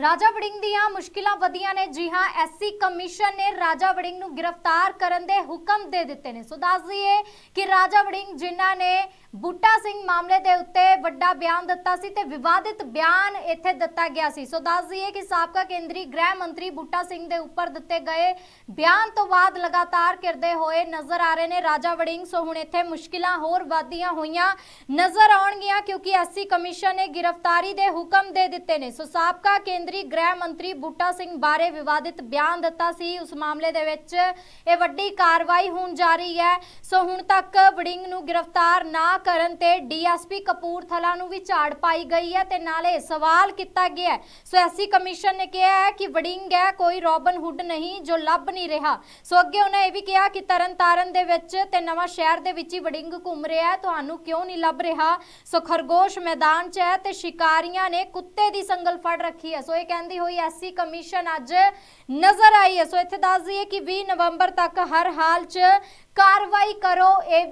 ਰਾਜਾ ਵੜਿੰਗ ਦੀਆਂ ਮੁਸ਼ਕਿਲਾਂ ਵਧੀਆਂ ਨੇ। ਜੀ ਹਾਂ, ਐਸਸੀ ਕਮਿਸ਼ਨ ਨੇ ਰਾਜਾ ਵੜਿੰਗ ਨੂੰ ਗ੍ਰਿਫਤਾਰ ਕਰਨ ਦੇ ਹੁਕਮ ਦੇ ਦਿੱਤੇ ਨੇ। ਸੋ ਦੱਸ ਦਈਏ ਕਿ ਰਾਜਾ ਵੜਿੰਗ, ਜਿਨ੍ਹਾਂ ਨੇ ਬੂਟਾ ਸਿੰਘ ਮਾਮਲੇ ਦੇ ਉੱਤੇ ਵੱਡਾ ਬਿਆਨ ਦਿੱਤਾ ਸੀ ਤੇ ਵਿਵਾਦਿਤ ਬਿਆਨ ਇੱਥੇ ਦਿੱਤਾ ਗਿਆ ਸੀ। ਸੋ ਦੱਸ ਦਈਏ ਕਿ ਸਾਬਕਾ ਕੇਂਦਰੀ ਗ੍ਰਹਿ ਮੰਤਰੀ ਬੂਟਾ ਸਿੰਘ ਦੇ ਉੱਪਰ ਦਿੱਤੇ ਗਏ ਬਿਆਨ ਤੋਂ ਬਾਅਦ ਲਗਾਤਾਰ ਕਿਰਦੇ ਹੋਏ ਨਜ਼ਰ ਆ ਰਹੇ ਨੇ ਰਾਜਾ ਵੜਿੰਗ। ਸੋ ਹੁਣ ਇੱਥੇ ਮੁਸ਼ਕਿਲਾਂ ਹੋਰ ਵਧੀਆਂ ਹੋਈਆਂ ਨਜ਼ਰ ਆਉਣਗੀਆਂ ਕਿਉਂਕਿ ਐਸਸੀ ਕਮਿਸ਼ਨ ਨੇ ਗ੍ਰਿਫਤਾਰੀ ਦੇ ਹੁਕਮ ਦੇ ਦਿੱਤੇ ਨੇ। ਸੋ ਸਾਬਕਾ ਕੇਂਦਰੀ ਗ੍ਰਹਿ ਮੰਤਰੀ ਬੂਟਾ ਸਿੰਘ ਬਾਰੇ ਵਿਵਾਦਿਤ ਬਿਆਨ ਦਿੱਤਾ ਸੀ। ਉਸ ਮਾਮਲੇ ਦੇ ਵਿੱਚ ਇਹ ਵੱਡੀ ਕਾਰਵਾਈ ਹੋਣ ਜਾ ਹੈ। ਸੋ ਹੁਣ ਤੱਕ ਵੜਿੰਗ ਨੂੰ ਗ੍ਰਿਫਤਾਰ ਨਾ ਕਰਨ ਤੇ ਡੀਐਸਪੀ ਕਪੂਰਥਲਾ ਨੂੰ ਵੀ ਝਾੜ ਪਾਈ ਗਈ ਹੈ ਤੇ ਨਾਲੇ ਸਵਾਲ ਕੀਤਾ ਗਿਆ ਹੈ। ਸੋ ਐਸਸੀ ਕਮਿਸ਼ਨ ਨੇ ਕਿਹਾ ਹੈ ਕਿ ਵੜਿੰਗ ਹੈ, ਕੋਈ ਰੋਬਨ ਹੁੱਡ ਨਹੀਂ ਜੋ ਲੱਭ ਨਹੀਂ ਰਿਹਾ। ਸੋ ਅੱਗੇ ਉਹਨਾਂ ਇਹ ਵੀ ਕਿਹਾ ਕਿ ਤਰਨਤਾਰਨ ਦੇ ਵਿੱਚ ਤੇ ਨਵਾਂ ਸ਼ਹਿਰ ਦੇ ਵਿੱਚ ਹੀ ਵੜਿੰਗ ਘੁੰਮ ਰਿਹਾ ਹੈ। ਤੁਹਾਨੂੰ ਕਿਉਂ ਨਹੀਂ ਲੱਭ ਰਿਹਾ? ਸੋ ਖਰਗੋਸ਼ ਮੈਦਾਨ 'ਚ ਹੈ ਤੇ ਸ਼ਿਕਾਰੀਆਂ ਨੇ ਕੁੱਤੇ ਦੀ ਸੰਗਲ ਫੜ ਰੱਖੀ ਹੈ। ਸੋ ਇਹ ਕਹਿੰਦੀ ਹੋਈ ਐਸਸੀ ਕਮਿਸ਼ਨ ਅੱਜ ਨਜ਼ਰ ਆਈ ਹੈ। ਸੋ ਇੱਥੇ ਦੱਸ ਦਈਏ ਕਿ 20 ਨਵੰਬਰ ਤੱਕ ਹਰ ਹਾਲ 'ਚ ਕਾਰਵਾਈ ਕਰੋ, ਇਹ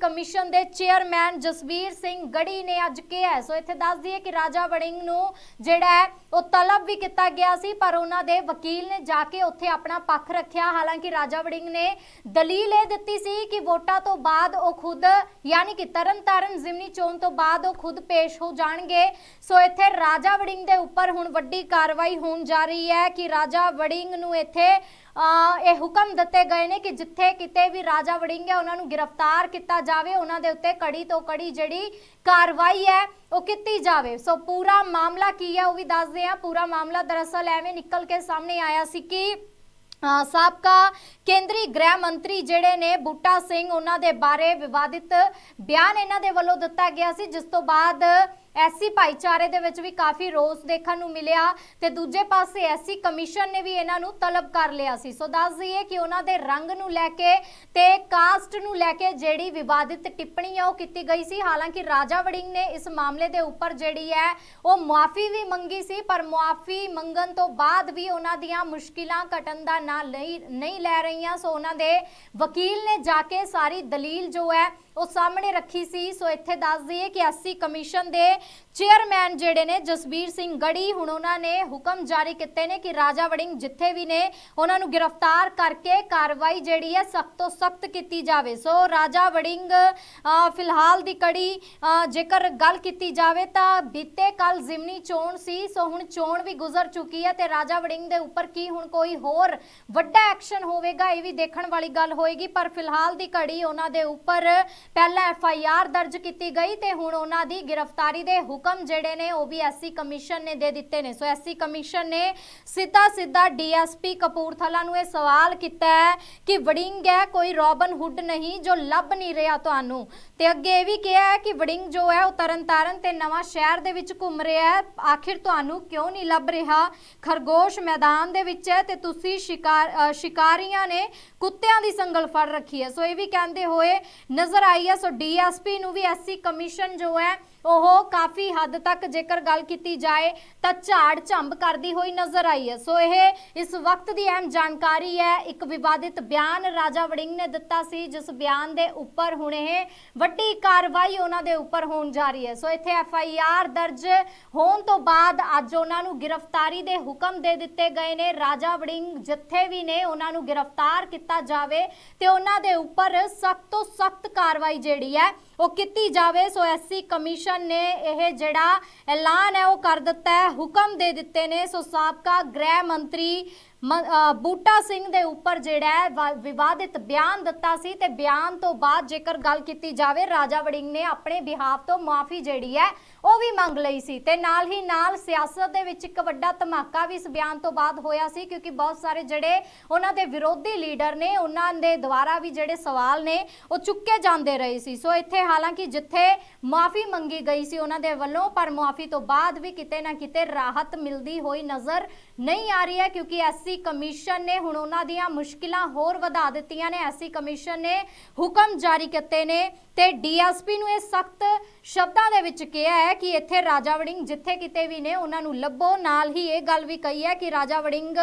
ਕਮਿਸ਼ਨ ਦੇ ਚੇਅਰਮੈਨ ਜਸਵੀਰ ਸਿੰਘ ਗੜੀ ਨੇ ਅੱਜ ਕਿਹਾ ਸੋ ਇੱਥੇ ਦੱਸ ਦਈਏ ਕਿ ਰਾਜਾ ਵੜਿੰਗ ਨੂੰ ਜਿਹੜਾ ਹੈ, ਉਹ ਤਲਬ ਵੀ ਕੀਤਾ ਗਿਆ ਸੀ, ਪਰ ਉਹਨਾਂ ਦੇ ਵਕੀਲ ਨੇ ਜਾ ਕੇ ਉੱਥੇ ਆਪਣਾ ਪੱਖ ਰੱਖਿਆ। ਹਾਲਾਂਕਿ ਰਾਜਾ ਵੜਿੰਗ ਨੇ ਦਲੀਲ ਇਹ ਦਿੱਤੀ ਸੀ ਕਿ ਵੋਟਾਂ ਤੋਂ ਬਾਅਦ ਉਹ ਖੁਦ, ਯਾਨੀ ਕਿ ਤਰਨਤਾਰਨ ਜ਼ਿਮਨੀ ਚੋਣ ਤੋਂ ਬਾਅਦ ਉਹ ਖੁਦ ਪੇਸ਼ ਹੋ ਜਾਣਗੇ। ਸੋ ਇੱਥੇ ਰਾਜਾ ਵੜਿੰਗ ਦੇ ਉੱਪਰ ਹੁਣ ਵੱਡੀ ਕਾਰਵਾਈ ਹੋਣ ਜਾ ਰਹੀ ਹੈ ਕਿ ਰਾਜਾ ਵੜਿੰਗ ਨੂੰ ਇੱਥੇ ਇਹ ਹੁਕਮ ਦਿੱਤੇ ਗਏ ਨੇ ਕਿ ਜਿੱਥੇ ਕਿਤੇ ਵੀ ਰਾਜਾ ਵੜਿੰਗ ਹੈ, ਉਹਨਾਂ ਨੂੰ ਗ੍ਰਿਫਤਾਰ ਕੀਤਾ ਜਾਵੇ, ਉਹਨਾਂ ਦੇ ਉੱਤੇ ਕੜੀ ਤੋਂ ਕੜੀ ਜਿਹੜੀ ਕਾਰਵਾਈ ਹੈ, ਉਹ ਕੀਤੀ ਜਾਵੇ। ਸੋ ਪੂਰਾ ਮਾਮਲਾ ਕੀ ਹੈ, ਉਹ ਵੀ ਦੱਸਦੇ ਆ ਪੂਰਾ ਮਾਮਲਾ ਦਰਅਸਲ ਐਵੇਂ ਨਿਕਲ ਕੇ ਸਾਹਮਣੇ ਆਇਆ ਸੀ ਕਿ ਸਾਬਕਾ ਕੇਂਦਰੀ ਗ੍ਰਹਿ ਮੰਤਰੀ ਜਿਹੜੇ ਨੇ, ਬੂਟਾ ਸਿੰਘ, ਉਹਨਾਂ ਦੇ ਬਾਰੇ ਵਿਵਾਦਿਤ ਬਿਆਨ ਇਹਨਾਂ ਦੇ ਵੱਲੋਂ ਦਿੱਤਾ ਗਿਆ ਸੀ, ਜਿਸ ਤੋਂ ਬਾਅਦ ਐਸਸੀ ਭਾਈਚਾਰੇ ਦੇ ਵਿੱਚ ਵੀ ਕਾਫੀ ਰੋਸ ਦੇਖਣ ਨੂੰ ਮਿਲਿਆ ਤੇ ਦੂਜੇ ਪਾਸੇ ਐਸਸੀ ਕਮਿਸ਼ਨ ਨੇ ਵੀ ਇਹਨਾਂ ਨੂੰ ਤਲਬ ਕਰ ਲਿਆ ਸੀ। ਸੋ ਦੱਸ ਦਈਏ ਕਿ ਉਹਨਾਂ ਦੇ ਰੰਗ ਨੂੰ ਲੈ ਕੇ ਤੇ ਕਾਸਟ ਨੂੰ ਲੈ ਕੇ ਜਿਹੜੀ ਵਿਵਾਦਿਤ ਟਿੱਪਣੀ ਹੈ ਉਹ ਕੀਤੀ ਗਈ ਸੀ। ਹਾਲਾਂਕਿ ਰਾਜਾ ਵੜਿੰਗ ਨੇ ਇਸ ਮਾਮਲੇ ਦੇ ਉੱਪਰ ਜਿਹੜੀ ਹੈ, ਉਹ ਮੁਆਫੀ ਵੀ ਮੰਗੀ ਸੀ, ਪਰ ਮੁਆਫੀ ਮੰਗਣ ਤੋਂ ਬਾਅਦ ਵੀ ਉਹਨਾਂ ਦੀਆਂ ਮੁਸ਼ਕਿਲਾਂ ਘਟਣ ਦਾ ਨਾਂ ਨਹੀਂ ਨਹੀਂ ਲੈ ਰਹੀਆਂ। ਸੋ ਉਹਨਾਂ ਦੇ ਵਕੀਲ ਨੇ ਜਾ ਕੇ ਸਾਰੀ ਦਲੀਲ ਜੋ ਹੈ ਉਹ ਸਾਹਮਣੇ ਰੱਖੀ ਸੀ। ਸੋ ਇੱਥੇ ਦੱਸ ਦਈਏ ਕਿ ਐਸਸੀ ਕਮਿਸ਼ਨ ਦੇ ਚੇਅਰਮੈਨ ਜਿਹੜੇ ਨੇ, ਜਸਬੀਰ ਸਿੰਘ ਗੜੀ, ਹੁਣ ਉਹਨਾਂ ਨੇ ਹੁਕਮ ਜਾਰੀ ਕੀਤੇ ਨੇ ਕਿ ਰਾਜਾ ਵੜਿੰਗ ਜਿੱਥੇ ਵੀ ਨੇ, ਉਹਨਾਂ ਨੂੰ ਗ੍ਰਿਫਤਾਰ ਕਰਕੇ ਕਾਰਵਾਈ ਜਿਹੜੀ ਹੈ ਸਖਤ ਤੋਂ ਸਖਤ ਕੀਤੀ ਜਾਵੇ। ਸੋ ਰਾਜਾ ਵੜਿੰਗ ਫਿਲਹਾਲ ਦੀ ਕੜੀ ਜੇਕਰ ਗੱਲ ਕੀਤੀ ਜਾਵੇ ਤਾਂ ਬੀਤੇ ਕੱਲ ਜ਼ਿਮਨੀ ਚੋਣ ਸੀ। ਸੋ ਹੁਣ ਚੋਣ ਵੀ ਗੁਜ਼ਰ ਚੁੱਕੀ ਹੈ ਤੇ ਰਾਜਾ ਵੜਿੰਗ ਦੇ ਉੱਪਰ ਕੀ ਹੁਣ ਕੋਈ ਹੋਰ ਵੱਡਾ ਐਕਸ਼ਨ ਹੋਵੇਗਾ, ਇਹ ਵੀ ਦੇਖਣ ਵਾਲੀ ਗੱਲ ਹੋਏਗੀ। ਪਰ ਫਿਲਹਾਲ ਦੀ ਕੜੀ ਉਹਨਾਂ ਦੇ ਉੱਪਰ ਪਹਿਲਾਂ ਐਫ ਆਈ ਆਰ ਦਰਜ ਕੀਤੀ ਗਈ ਤੇ ਹੁਣ ਉਹਨਾਂ ਦੀ ਗ੍ਰਿਫਤਾਰੀ ਦੇ ਹੁਕਮ ਜਿਹੜੇ ਨੇ ਉਹ ਵੀ ਐਸਸੀ ਕਮਿਸ਼ਨ ਨੇ ਦੇ ਦਿੱਤੇ ਨੇ। ਸੋ ਐਸਸੀ ਕਮਿਸ਼ਨ ਨੇ ਸਿੱਧਾ ਸਿੱਧਾ ਡੀਐਸਪੀ ਕਪੂਰਥਲਾ ਨੂੰ ਇਹ ਸਵਾਲ ਕੀਤਾ ਹੈ ਕਿ ਵੜਿੰਗ ਹੈ, ਕੋਈ ਰੋਬਨ ਹੁੱਡ ਨਹੀਂ ਜੋ ਲੱਭ ਨਹੀਂ ਰਿਹਾ ਤੁਹਾਨੂੰ। ਤੇ ਅੱਗੇ ਇਹ ਵੀ ਕਿਹਾ ਹੈ ਕਿ ਵੜਿੰਗ ਜੋ ਹੈ ਉਹ ਤਰਨਤਾਰਨ ਤੇ ਨਵਾਂ ਸ਼ਹਿਰ ਦੇ ਵਿੱਚ ਘੁੰਮ ਰਿਹਾ ਹੈ। ਆਖਿਰ ਤੁਹਾਨੂੰ ਕਿਉਂ ਨਹੀਂ ਲੱਭ ਰਿਹਾ? ਖਰਗੋਸ਼ ਮੈਦਾਨ ਦੇ ਵਿੱਚ ਹੈ ਤੇ ਤੁਸੀਂ ਸ਼ਿਕਾਰ ਸ਼ਿਕਾਰੀਆਂ ਨੇ ਕੁੱਤਿਆਂ ਦੀ ਸੰਗਲ ਫੜ ਰੱਖੀ ਹੈ। ਸੋ ਇਹ ਵੀ ਕਹਿੰਦੇ ਹੋਏ ਨਜ਼ਰ ਆਏ ਆਈ ਹੈ ਸੋ ਡੀਐਸਪੀ ਨੂੰ ਵੀ ਐਸਸੀ ਕਮਿਸ਼ਨ ਜੋ ਹੈ, ਉਹ ਕਾਫੀ ਹੱਦ ਤੱਕ ਜੇਕਰ ਗੱਲ ਕੀਤੀ ਜਾਏ, ਤਾਂ ਝਾੜ ਝੰਬ ਕਰਦੀ ਹੋਈ ਨਜ਼ਰ ਆਈ ਹੈ। ਸੋ ਇਹ ਇਸ ਵਕਤ ਦੀ ਅਹਿਮ ਜਾਣਕਾਰੀ ਹੈ। ਇੱਕ ਵਿਵਾਦਿਤ ਬਿਆਨ ਰਾਜਾ ਵੜਿੰਗ ਨੇ ਦਿੱਤਾ ਸੀ, ਜਿਸ ਬਿਆਨ ਦੇ ਉੱਪਰ ਹੁਣ ਇਹ ਵੱਡੀ ਕਾਰਵਾਈ ਉਹਨਾਂ ਦੇ ਉੱਪਰ ਹੋਣ ਜਾ ਰਹੀ ਹੈ। ਸੋ ਇੱਥੇ ਐਫ ਆਈ ਆਰ ਦਰਜ ਹੋਣ ਤੋਂ ਬਾਅਦ ਅੱਜ ਉਹਨਾਂ ਨੂੰ ਗ੍ਰਿਫਤਾਰੀ ਦੇ ਹੁਕਮ ਦੇ ਦਿੱਤੇ ਗਏ ਨੇ। ਰਾਜਾ ਵੜਿੰਗ ਜਿੱਥੇ ਵੀ ਨੇ, ਉਹਨਾਂ ਨੂੰ ਗ੍ਰਿਫਤਾਰ ਕੀਤਾ ਜਾਵੇ ਤੇ ਉਹਨਾਂ ਦੇ ਉੱਪਰ ਸਖਤ ਤੋਂ ਸਖਤ ਕਾਰਵਾਈ ਜਿਹੜੀ ਹੈ ਉਹ ਕੀਤੀ ਜਾਵੇ। ਸੋ ਐਸਸੀ ਕਮਿਸ਼ਨ ਨੇ ਇਹ ਜਿਹੜਾ ਐਲਾਨ ਹੈ ਉਹ ਕਰ ਦਿੱਤਾ ਹੈ, ਹੁਕਮ ਦੇ ਦਿੱਤੇ ਨੇ। ਸੋ ਸਾਬਕਾ ਗ੍ਰਹਿ ਮੰਤਰੀ ਬੂਟਾ ਸਿੰਘ ਦੇ ਉੱਪਰ ਜਿਹੜਾ ਵਾ- ਵਿਵਾਦਿਤ ਬਿਆਨ ਦਿੱਤਾ ਸੀ ਤੇ ਬਿਆਨ ਤੋਂ ਬਾਅਦ ਜੇਕਰ ਗੱਲ ਕੀਤੀ ਜਾਵੇ, ਰਾਜਾ ਵੜਿੰਗ ਨੇ ਆਪਣੇ ਬਿਹਾਫ ਤੋਂ ਮਾਫੀ ਜਿਹੜੀ ਹੈ, ਉਹ ਵੀ ਮੰਗ ਲਈ ਸੀ ਤੇ ਨਾਲ ਹੀ ਨਾਲ ਸਿਆਸਤ ਦੇ ਵਿੱਚ ਇੱਕ ਵੱਡਾ ਧਮਾਕਾ ਵੀ ਇਸ ਬਿਆਨ ਤੋਂ ਬਾਅਦ ਹੋਇਆ ਸੀ ਕਿਉਂਕਿ ਬਹੁਤ ਸਾਰੇ ਜਿਹੜੇ ਉਹਨਾਂ ਦੇ ਵਿਰੋਧੀ ਲੀਡਰ ਨੇ, ਉਹਨਾਂ ਦੇ ਦੁਆਰਾ ਵੀ ਜਿਹੜੇ ਸਵਾਲ ਨੇ, ਉਹ ਚੁੱਕੇ ਜਾਂਦੇ ਰਹੇ ਸੀ। ਸੋ ਇੱਥੇ ਹਾਲਾਂਕਿ ਜਿੱਥੇ ਮਾਫੀ ਮੰਗੀ ਗਈ ਸੀ ਉਹਨਾਂ ਦੇ ਵੱਲੋਂ, ਪਰ ਮਾਫੀ ਤੋਂ ਬਾਅਦ ਵੀ ਕਿਤੇ ਨਾ ਕਿਤੇ ਰਾਹਤ ਮਿਲਦੀ ਹੋਈ ਨਜ਼ਰ ਨਹੀਂ ਆ ਰਹੀ ਹੈ ਕਿਉਂਕਿ ਐਸ ਐਸਸੀ ਕਮਿਸ਼ਨ ਨੇ ਹੁਣ ਉਹਨਾਂ ਦੀਆਂ ਮੁਸ਼ਕਿਲਾਂ ਹੋਰ ਵਧਾ ਦਿੱਤੀਆਂ ਨੇ। ਐਸਸੀ ਕਮਿਸ਼ਨ ਨੇ ਹੁਕਮ ਜਾਰੀ ਕੀਤੇ ਨੇ ਤੇ ਡੀਐਸਪੀ ਨੂੰ ਇਹ ਸਖਤ ਸ਼ਬਦਾਂ ਦੇ ਵਿੱਚ ਕਿਹਾ ਹੈ ਕਿ ਇੱਥੇ ਰਾਜਾ ਵੜਿੰਗ ਜਿੱਥੇ ਕਿਤੇ ਵੀ ਨੇ, ਉਹਨਾਂ ਨੂੰ ਲੱਭੋ। ਨਾਲ ਹੀ ਇਹ ਗੱਲ ਵੀ ਕਹੀ ਹੈ ਕਿ ਰਾਜਾ ਵੜਿੰਗ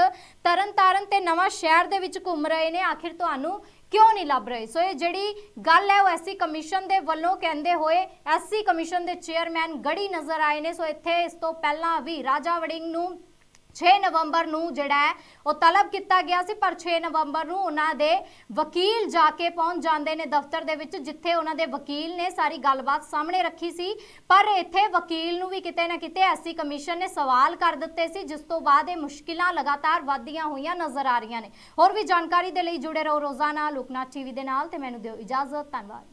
ਤਰਨਤਾਰਨ ਤੇ ਨਵਾਂ ਸ਼ਹਿਰ ਦੇ ਵਿੱਚ ਘੁੰਮ ਰਹੇ ਨੇ। ਆਖਿਰ ਤੁਹਾਨੂੰ ਕਿਉਂ ਨਹੀਂ ਲੱਭ ਰਹੇ? ਸੋ ਇਹ ਜਿਹੜੀ ਗੱਲ ਹੈ ਉਹ ਐਸਸੀ ਕਮਿਸ਼ਨ ਦੇ ਵੱਲੋਂ ਕਹਿੰਦੇ ਹੋਏ ਐਸਸੀ ਕਮਿਸ਼ਨ ਦੇ ਚੇਅਰਮੈਨ ਗੜੀ ਨਜ਼ਰ ਆਏ ਨੇ। ਸੋ ਇੱਥੇ ਇਸ ਤੋਂ ਪਹਿਲਾਂ ਵੀ ਰਾਜਾ ਵੜਿੰਗ ਨੂੰ 6 ਨਵੰਬਰ ਨੂੰ ਜਿਹੜਾ ਹੈ, ਉਹ ਤਲਬ ਕੀਤਾ ਗਿਆ ਸੀ, ਪਰ 6 ਨਵੰਬਰ ਨੂੰ ਉਹਨਾਂ ਦੇ ਵਕੀਲ ਜਾ ਕੇ ਪਹੁੰਚ ਜਾਂਦੇ ਨੇ ਦਫ਼ਤਰ ਦੇ ਵਿੱਚ, ਜਿੱਥੇ ਉਹਨਾਂ ਦੇ ਵਕੀਲ ਨੇ ਸਾਰੀ ਗੱਲਬਾਤ ਸਾਹਮਣੇ ਰੱਖੀ ਸੀ। ਪਰ ਇੱਥੇ ਵਕੀਲ ਨੂੰ ਵੀ ਕਿਤੇ ਨਾ ਕਿਤੇ ਐਸਸੀ ਕਮਿਸ਼ਨ ਨੇ ਸਵਾਲ ਕਰ ਦਿੱਤੇ ਸੀ, ਜਿਸ ਤੋਂ ਬਾਅਦ ਇਹ ਮੁਸ਼ਕਿਲਾਂ ਲਗਾਤਾਰ ਵੱਧਦੀਆਂ ਹੋਈਆਂ ਨਜ਼ਰ ਆ ਰਹੀਆਂ ਨੇ। ਹੋਰ ਵੀ ਜਾਣਕਾਰੀ ਦੇ ਲਈ ਜੁੜੇ ਰਹੋ ਰੋਜ਼ਾਨਾ ਲੋਕਨਾਥ ਟੀਵੀ ਦੇ ਨਾਲ, ਤੇ ਮੈਨੂੰ ਦਿਓ ਇਜਾਜ਼ਤ, ਧੰਨਵਾਦ।